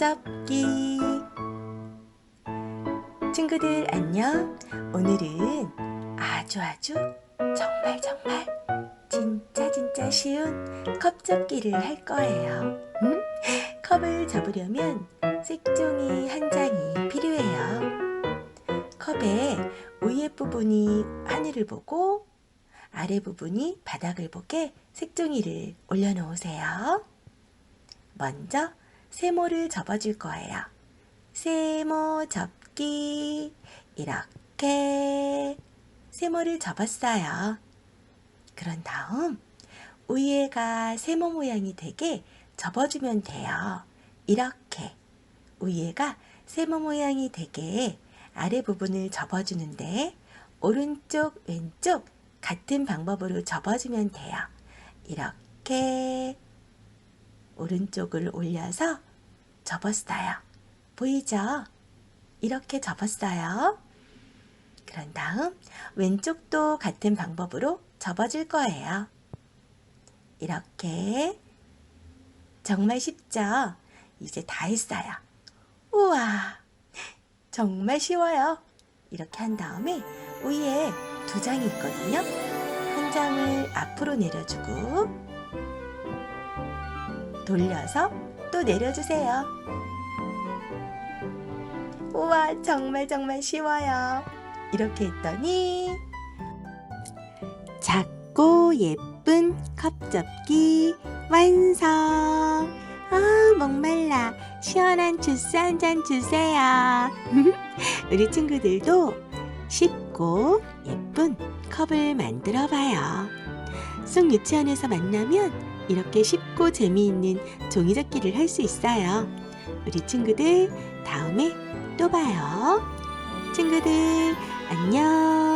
접기 친구들 안녕 오늘은 아주 아주 정말 정말 진짜 진짜 쉬운 컵 접기를 할 거예요 음? 컵을 접으려면 색종이 한 장이 필요해요 컵의 위에 부분이 하늘을 보고 아래 부분이 바닥을 보게 색종이를 올려놓으세요. 먼저 세모를 접어줄 거예요. 세모 접기 이렇게 세모를 접었어요. 그런 다음 위에가 세모 모양이 되게 접어주면 돼요. 이렇게 위에가 세모 모양이 되게 아래 부분을 접어주는데 오른쪽 왼쪽 같은 방법으로 접어주면 돼요. 이렇게 오른쪽을 올려서 접었어요. 보이죠? 이렇게 접었어요. 그런 다음 왼쪽도 같은 방법으로 접어줄 거예요. 이렇게 정말 쉽죠? 이제 다 했어요. 우와, 정말 쉬워요. 이렇게 한 다음에 위에 두 장이 있거든요. 한 장을 앞으로 내려주고 돌려서 또 내려주세요. 우와, 정말 정말 쉬워요. 이렇게 했더니 작고 예쁜 컵 접기 완성. 아, 목말라. 시원한 주스 한 잔 주세요. 우리 친구들도 쉽고 예쁜 컵을 만들어 봐요. 쑥 유치원에서 만나면 이렇게 쉽고 재미있는 종이접기를 할 수 있어요. 우리 친구들 다음에 또 봐요. 친구들 안녕.